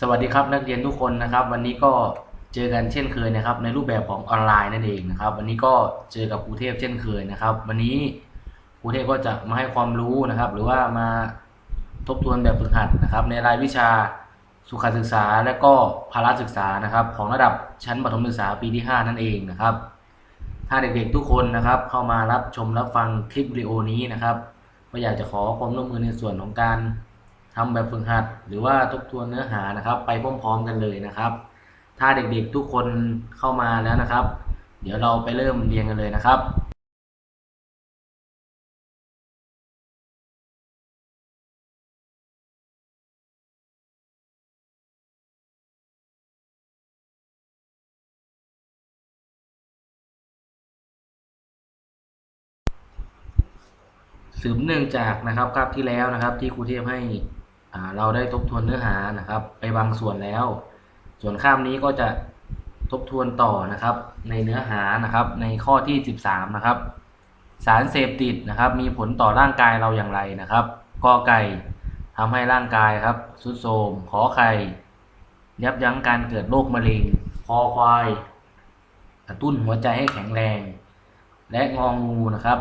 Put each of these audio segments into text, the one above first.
สวัสดีครับนักเรียนทุกคนนะครับ วันนี้ก็เจอกันเช่นเคยนะครับ ในรูปแบบของออนไลน์นั่นเองนะครับ วันนี้ก็เจอกับครูเทพเช่นเคยนะครับ วันนี้ครูเทพก็จะมาให้ความรู้นะครับ หรือว่ามาทบทวนแบบฝึกหัดนะครับ ในรายวิชาสุขศึกษาและก็ภาระศึกษานะครับ ของระดับชั้นประถมศึกษาปีที่ 5 นั่นเองนะครับ ถ้าเด็กๆทุกคนนะครับ เข้ามารับชมรับฟังคลิปวิดีโอนี้นะครับก็อยากจะขอความร่วมมือในส่วนของการ ทำแบบฝึกหัด หรือว่าทบทวนเนื้อหานะครับ ไปพร้อมๆกันเลยนะครับ ถ้าเด็กๆทุกคนเข้ามาแล้วนะครับ เดี๋ยวเราไปเริ่มเรียนกันเลยนะครับสืบเนื่องจากนะครับคาบที่แล้วนะครับ ที่ครูเทพให้ เราได้ทบทวนเนื้อหานะครับ ไปบางส่วนแล้ว ส่วนคาบนี้ก็จะทบทวนต่อนะครับ ในเนื้อหานะครับในข้อที่ 13 นะครับ สารเสพติดนะครับ มีผลต่อร่างกายเราอย่างไรนะครับกอไก่ทำให้ร่างกายครับสุดโทมขอไข่ ยับยั้งการเกิดโรคมะเร็งคอควาย กระตุ้นหัวใจให้แข็งแรง และงองูนะครับ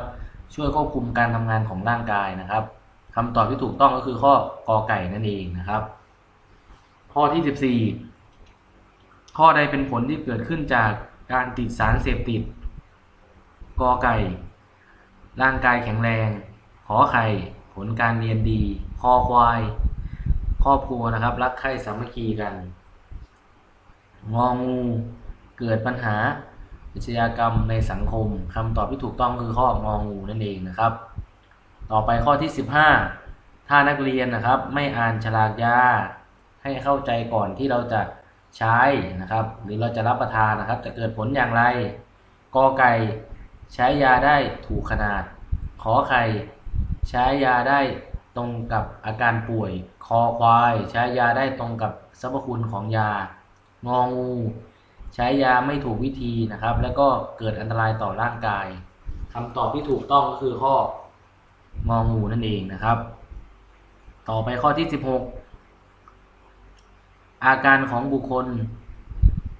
ช่วยควบคุมการทำงานของร่างกายนะครับ คำตอบที่ถูกต้องก็คือข้อกอไก่นั่นเองนะครับ ข้อที่ 14 ข้อใดเป็นผลที่เกิดขึ้นจากการติดสารเสพติดกอไก่ ร่างกายแข็งแรง ขอไข่ ผลการเรียนดี คอควาย ครอบครัวนะครับ รักใคร่สามัคคีกัน งองู เกิดปัญหาอาชญากรรมในสังคมคำตอบที่ถูกต้องคือข้ององูนั่นเองนะครับ ต่อไปข้อที่ 15 ถ้านักเรียนนะครับ ไม่อ่านฉลากยา ให้เข้าใจก่อนที่เราจะใช้นะครับ หรือเราจะรับประทานนะครับ จะเกิดผลอย่างไรกอไก่ใช้ยาได้ถูกขนาด ขอไข่ใช้ยาได้ตรงกับอาการป่วย คอควาย ใช้ยาได้ตรงกับสรรพคุณของยางองู ใช้ยาไม่ถูกวิธีนะครับ แล้วก็เกิดอันตรายต่อร่างกายคำตอบที่ถูกต้องก็คือข้อ งองูนั่นเองนะครับ ต่อไปข้อที่ 16 อาการของบุคคล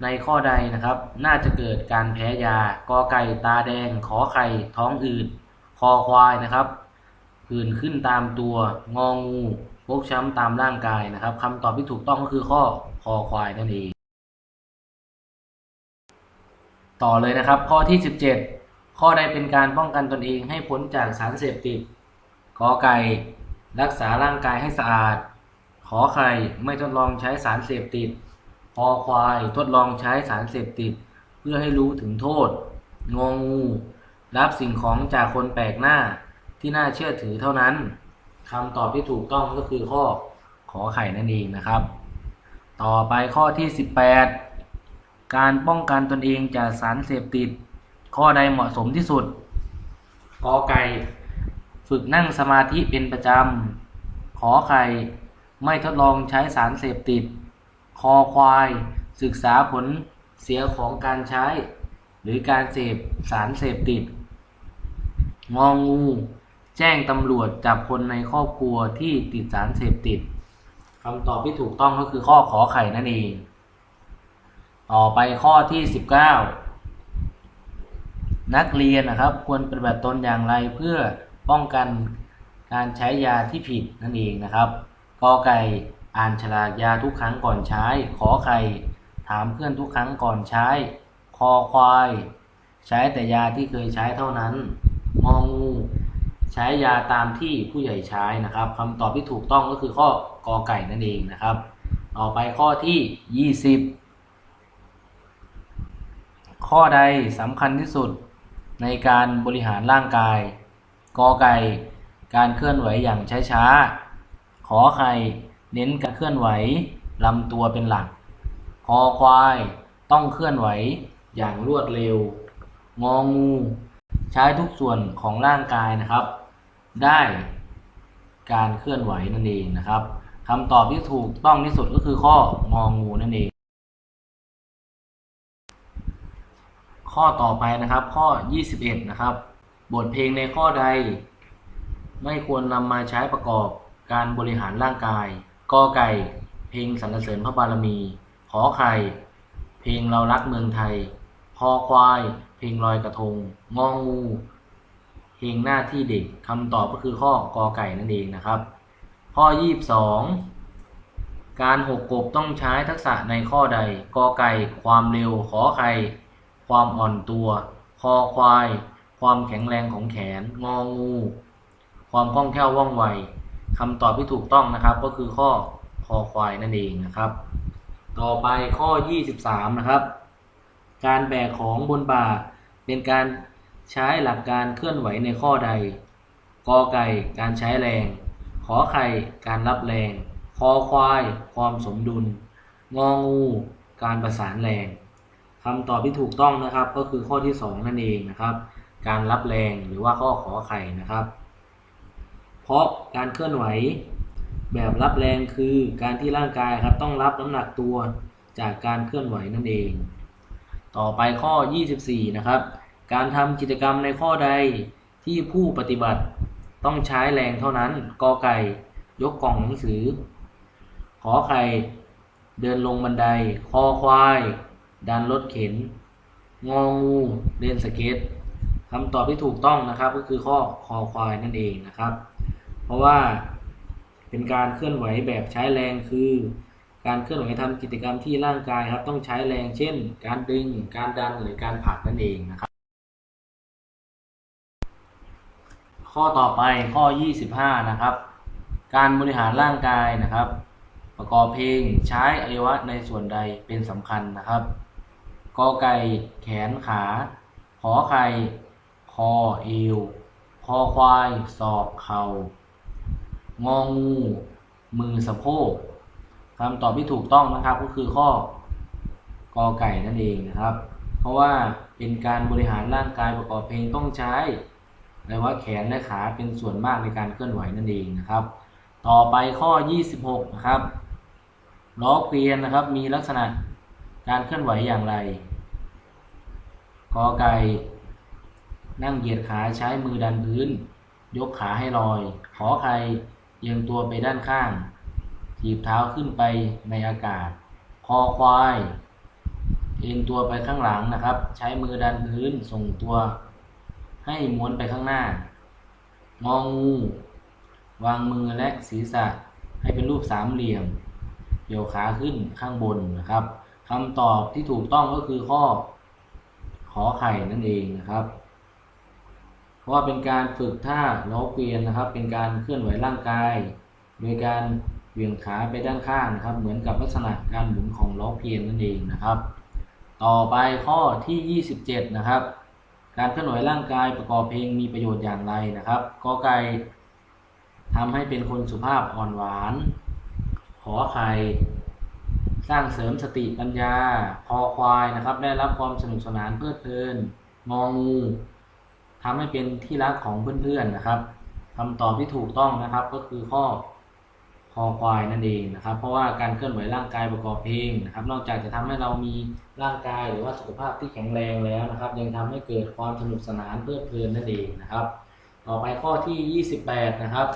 ในข้อใดนะครับ น่าจะเกิดการแพ้ยากอไก่ตาแดง ขอไข่ ท้องอืดคอควายนะครับผื่นขึ้นตามตัวงองูฟกช้ำตามร่างกายนะครับคำตอบที่ถูกต้องก็คือข้อคอควายนั่นเอง ต่อเลยนะครับ ข้อที่ 17 ข้อใดเป็นการป้องกันตนเองให้พ้นจากสารเสพติด กอไก่ รักษาร่างกายให้สะอาด ขอไข่ไม่ทดลองใช้สารเสพติดคอควายทดลองใช้สารเสพติด เพื่อให้รู้ถึงโทษ งองู รับสิ่งของจากคนแปลกหน้าที่น่าเชื่อถือเท่านั้นคำตอบที่ถูกต้องก็คือข้อขอไข่นั่นเองนะครับ ต่อไปข้อที่ 18 การป้องกันตนเองจากสารเสพติด ข้อใดเหมาะสมที่สุดกอไก่ ฝึกนั่งสมาธิเป็นประจำ ขอไข่ ไม่ทดลองใช้สารเสพติด คอควาย ศึกษาผลเสียของการใช้ หรือการเสพสารเสพติด งองู แจ้งตำรวจจับคนในครอบครัวที่ติดสารเสพติดคำตอบที่ถูกต้องก็คือข้อขอไข่นั่นเอง ต่อไปข้อที่ 19 นักเรียนนะครับ ควรปฏิบัติตนอย่างไรเพื่อ ป้องกันการใช้ยาที่ผิดนั่นเองนะครับกอไก่อ่านฉลากยาทุกครั้งก่อนใช้ ขอไข่ถามเพื่อนทุกครั้งก่อนใช้ คอควาย ใช้แต่ยาที่เคยใช้เท่านั้นงองู ใช้ยาตามที่ผู้ใหญ่ใช้นะครับคำตอบที่ถูกต้องก็คือข้อกอไก่นั่นเองนะครับ ต่อไปข้อที่ 20 ข้อใดสำคัญที่สุดในการบริหารร่างกาย กอไก่ การเคลื่อนไหวอย่างช้าๆ ขอไข่ เน้นการเคลื่อนไหวลำตัวเป็นหลัก คอควาย ต้องเคลื่อนไหวอย่างรวดเร็ว งองู ใช้ทุกส่วนของร่างกายนะครับ ได้การเคลื่อนไหวนั่นเองนะครับคำตอบที่ถูกต้องที่สุดก็คือข้ององูนั่นเอง ข้อต่อไปนะครับ ข้อ 21 นะครับ บทเพลงในข้อใด ไม่ควรนำมาใช้ประกอบการบริหารร่างกายกอไก่ เพลงสรรเสริญพระบารมี ขอไข่ เพลงเรารักเมืองไทย คอควาย เพลงลอยกระทง งองูเพลงหน้าที่เด็กคำตอบก็คือข้อกอไก่นั่นเองนะครับ ข้อ 22 การหกกบต้องใช้ทักษะในข้อใดกอไก่ ความเร็ว ขอไข่ ความอ่อนตัว คอควาย ความแข็งแรงของแขน งองู ความคล่องแคล่วว่องไวคำตอบที่ถูกต้องนะครับ ก็คือข้อคอควายนั่นเองนะครับ ต่อไปข้อ 23 นะครับ การแบกของบนบ่า เป็นการใช้หลักการเคลื่อนไหวในข้อใดกอไก่การใช้แรง ขอไข่การรับแรง คอควาย ความสมดุล งองู การประสานแรงคำตอบที่ถูกต้องนะครับ ก็คือข้อที่ 2 นั่นเองนะครับ การรับแรงหรือว่าข้อขอไข่นะครับ เพราะการเคลื่อนไหวแบบรับแรงคือการที่ร่างกายครับต้องรับน้ำหนักตัวจากการเคลื่อนไหวนั่นเอง ต่อไปข้อ 24 นะครับ การทำกิจกรรมในข้อใดที่ผู้ปฏิบัติต้องใช้แรงเท่านั้นกอไก่ ยกกล่องหนังสือ ขอไข่เดินลงบันได คอควาย ดันรถเข็น งองู เล่นสเก็ต คำตอบที่ถูกต้องนะครับก็คือข้อคอควายนั่นเองนะครับ เพราะว่าเป็นการเคลื่อนไหวแบบใช้แรงคือ การเคลื่อนไหวทำกิจกรรมที่ร่างกายครับต้องใช้แรงเช่น การดึง การดันหรือการผลักนั่นเองนะครับ ข้อต่อไปข้อ 25 นะครับ การบริหารร่างกายนะครับ ประกอบเพลงใช้อวัยวะในส่วนใดเป็นสำคัญนะครับกอไก่แขนขาขอไข่ คอเอว คอควาย ศอกเข่างองู มือสะโพกคำตอบที่ถูกต้องนะครับก็คือข้อกอไก่นั่นเองนะครับ เพราะว่าเป็นการบริหารร่างกายประกอบเพลงต้องใช้อวัยวะแขนและขาเป็นส่วนมากในการเคลื่อนไหวนั่นเองนะครับ ต่อไปข้อ 26 นะครับล้อเกวียนนะครับมีลักษณะการเคลื่อนไหวอย่างไรกอไก่ นั่งเหยียดขาใช้มือดันพื้น ยกขาให้ลอย ขอไข่เอียงตัวไปด้านข้าง ถีบเท้าขึ้นไปในอากาศ คอควาย เอียงตัวไปข้างหลังนะครับ ใช้มือดันพื้นส่งตัว ให้ม้วนไปข้างหน้า งองู วางมือและศีรษะให้เป็นรูปสามเหลี่ยมเกี่ยวขาขึ้นข้างบนนะครับคำตอบที่ถูกต้องก็คือข้อ ขอไข่นั่นเองนะครับ เพราะว่าเป็นการฝึกท่าล้อเกวียนนะครับ เป็นการเคลื่อนไหวร่างกาย โดยการเหวี่ยงขาไปด้านข้างนะครับ เหมือนกับลักษณะการหมุนของล้อเกวียนนั่นเองนะครับ ต่อไปข้อที่ 27 นะครับ การเคลื่อนไหวร่างกายประกอบเพลงมีประโยชน์อย่างไรนะครับกอไก่ทำให้เป็นคนสุภาพอ่อนหวาน ขอไข่สร้างเสริมสติปัญญา คอควายนะครับ ได้รับความสนุกสนานเพลิดเพลิน งองู ทำให้เป็นที่รักของเพื่อนๆนะครับคำตอบที่ถูกต้องนะครับก็คือข้อคอควายนั่นเองนะครับ เพราะว่าการเคลื่อนไหวร่างกายประกอบเพลงนะครับ นอกจากจะทำให้เรามีร่างกายหรือว่าสุขภาพที่แข็งแรงแล้วนะครับ ยังทำให้เกิดความสนุกสนานเพลิดเพลินนั่นเองนะครับ ต่อไปข้อที่ 28 นะครับ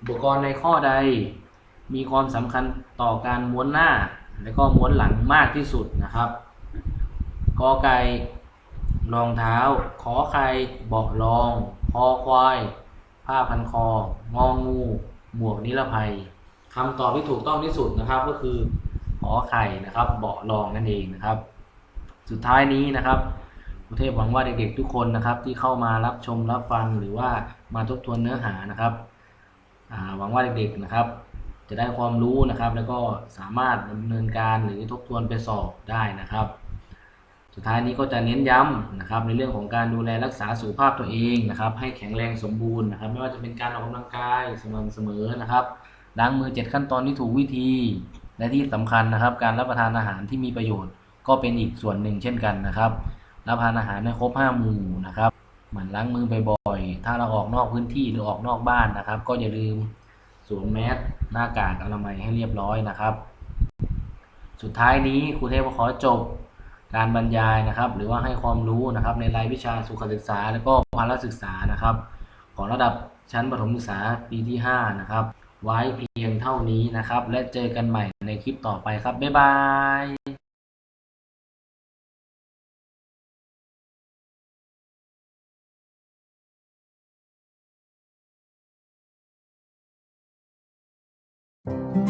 อุปกรณ์ในข้อใด มีความสำคัญต่อการม้วนหน้า และก็ม้วนหลังมากที่สุดนะครับกอไก่ รองเท้า ขอไข่เบาะรอง คอควาย ผ้าพันคอ งองงู หมวกนิรภัยคำตอบที่ถูกต้องที่สุดนะครับก็คือ ขอไข่นะครับเบาะรองนั่นเองนะครับ สุดท้ายนี้นะครับครูเทพหวังว่าเด็กๆทุกคนนะครับที่เข้ามารับชมรับฟังหรือว่ามาทบทวนเนื้อหานะครับหวังว่าเด็กๆนะครับ จะได้ความรู้นะครับ แล้วก็สามารถดำเนินการหรือทบทวนไปสอบได้นะครับ สุดท้ายนี้ก็จะเน้นย้ำนะครับในเรื่องของการดูแลรักษาสุขภาพตัวเองนะครับ ให้แข็งแรงสมบูรณ์นะครับ ไม่ว่าจะเป็นการออกกำลังกายสม่ำเสมอนะครับล้างมือ 7 ขั้นตอนที่ถูกวิธี และที่สำคัญนะครับ การรับประทานอาหารที่มีประโยชน์ ก็เป็นอีกส่วนหนึ่งเช่นกันนะครับ รับประทานอาหารให้ครบ5หมู่นะครับหมั่นล้างมือบ่อยๆถ้าเราออกนอกพื้นที่หรือออกนอกบ้านนะครับ ก็อย่าลืมสวมแมสหน้ากากอนามัยให้เรียบร้อยนะครับ สุดท้ายนี้ครูเทพขอจบ การบรรยายนะครับ หรือว่าให้ความรู้นะครับในรายวิชาสุขศึกษา และก็พละศึกษานะครับ ของระดับชั้นประถมศึกษาปีที่ 5 นะครับ ไว้เพียงเท่านี้นะครับ และเจอกันใหม่ในคลิปต่อไปครับ บ๊ายบาย Thank